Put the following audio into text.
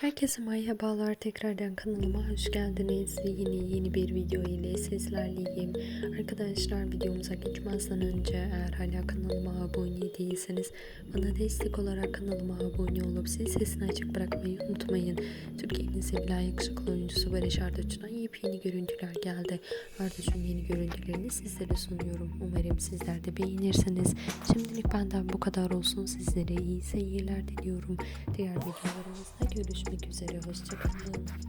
Herkese merhabalar tekrardan kanalıma hoş geldiniz. Yeni yeni bir video ile sizlerleyim. Arkadaşlar videomuza geçmezden önce eğer hala kanalıma abone değilseniz bana destek olarak kanalıma abone olup zil sesini açık bırakmayı unutmayın. Türkiye'nin sevilen yakışıklı oyuncusu Barış Arduç'tan yepyeni görüntüler geldi. Arduç'un yeni görüntülerini sizlere sunuyorum. Umarım sizler de beğenirsiniz. Şimdilik benden bu kadar olsun. Sizlere iyi seyirler diliyorum. Diğer videolarımızda görüşmek üzere. Hoşçakalın.